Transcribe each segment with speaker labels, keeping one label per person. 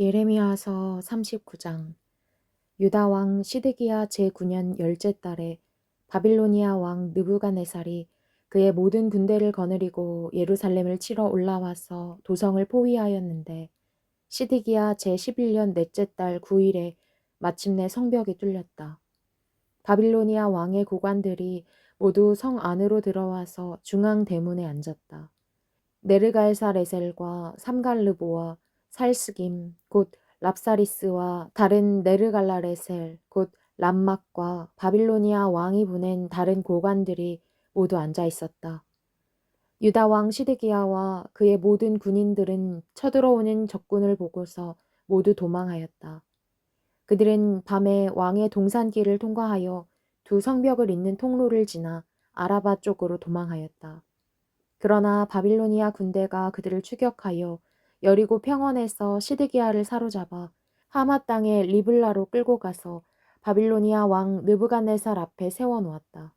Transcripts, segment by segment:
Speaker 1: 예레미야서 39장 유다 왕 시드기야 제9년 열째 달에 바빌로니아 왕 느부갓네살이 그의 모든 군대를 거느리고 예루살렘을 치러 올라와서 도성을 포위하였는데 시드기야 제11년 넷째 달 9일에 마침내 성벽이 뚫렸다. 바빌로니아 왕의 고관들이 모두 성 안으로 들어와서 중앙 대문에 앉았다. 네르갈사 레셀과 삼갈르보와 살스김 곧 랍사리스와 다른 네르갈라레셀 곧 람막과 바빌로니아 왕이 보낸 다른 고관들이 모두 앉아 있었다. 유다 왕 시드기야와 그의 모든 군인들은 쳐들어오는 적군을 보고서 모두 도망하였다. 그들은 밤에 왕의 동산길을 통과하여 두 성벽을 잇는 통로를 지나 아라바 쪽으로 도망하였다. 그러나 바빌로니아 군대가 그들을 추격하여 여리고 평원에서 시드기야를 사로잡아 하마 땅의 리블라로 끌고 가서 바빌로니아 왕 느부갓네살 앞에 세워 놓았다.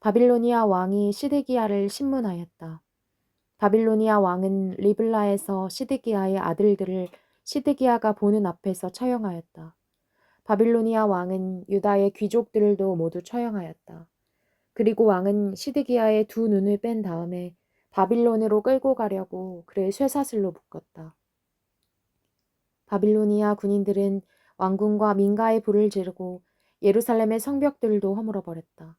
Speaker 1: 바빌로니아 왕이 시드기야를 신문하였다. 바빌로니아 왕은 리블라에서 시드기야의 아들들을 시드기야가 보는 앞에서 처형하였다. 바빌로니아 왕은 유다의 귀족들도 모두 처형하였다. 그리고 왕은 시드기야의 두 눈을 뺀 다음에 바빌론으로 끌고 가려고 그를 쇠사슬로 묶었다. 바빌로니아 군인들은 왕궁과 민가에 불을 지르고 예루살렘의 성벽들도 허물어 버렸다.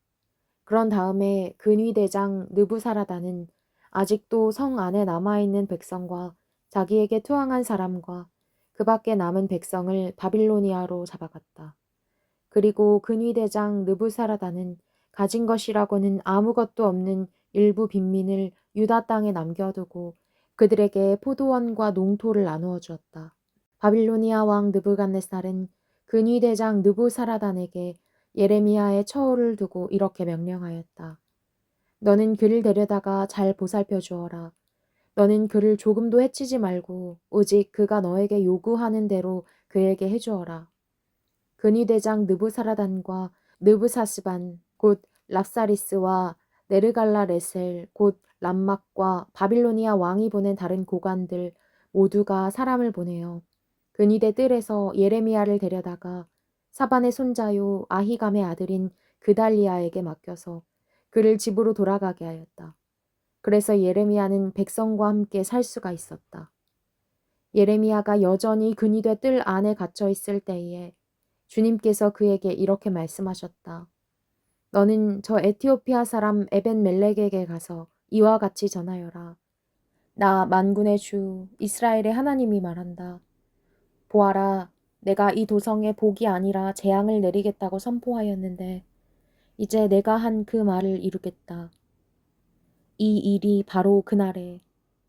Speaker 1: 그런 다음에 근위 대장 느부사라다는 아직도 성 안에 남아있는 백성과 자기에게 투항한 사람과 그 밖에 남은 백성을 바빌로니아로 잡아갔다. 그리고 근위 대장 느부사라다는 가진 것이라고는 아무것도 없는 일부 빈민을 유다 땅에 남겨두고 그들에게 포도원과 농토를 나누어 주었다. 바빌로니아 왕 느부갓네살은 근위 대장 느부사라단에게 예레미야의 처우를 두고 이렇게 명령하였다. 너는 그를 데려다가 잘 보살펴 주어라. 너는 그를 조금도 해치지 말고 오직 그가 너에게 요구하는 대로 그에게 해주어라. 근위 대장 느부사라단과 느부사스반 곧 랍사리스와 네르갈라 레셀 곧 람막과 바빌로니아 왕이 보낸 다른 고관들 모두가 사람을 보내어 근위대 뜰에서 예레미야를 데려다가 사반의 손자요 아히감의 아들인 그달리아에게 맡겨서 그를 집으로 돌아가게 하였다. 그래서 예레미야는 백성과 함께 살 수가 있었다. 예레미야가 여전히 근위대 뜰 안에 갇혀 있을 때에 주님께서 그에게 이렇게 말씀하셨다. 너는 저 에티오피아 사람 에벤 멜렉에게 가서 이와 같이 전하여라. 나 만군의 주 이스라엘의 하나님이 말한다. 보아라, 내가 이 도성에 복이 아니라 재앙을 내리겠다고 선포하였는데 이제 내가 한 그 말을 이루겠다. 이 일이 바로 그날에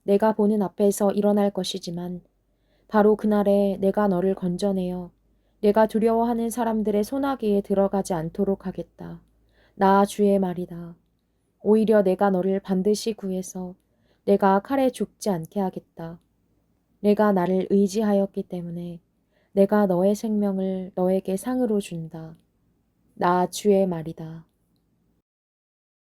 Speaker 1: 내가 보는 앞에서 일어날 것이지만 바로 그날에 내가 너를 건져내어 내가 두려워하는 사람들의 소나기에 들어가지 않도록 하겠다. 나 주의 말이다. 오히려 내가 너를 반드시 구해서 내가 칼에 죽지 않게 하겠다. 내가 나를 의지하였기 때문에 내가 너의 생명을 너에게 상으로 준다. 나 주의 말이다.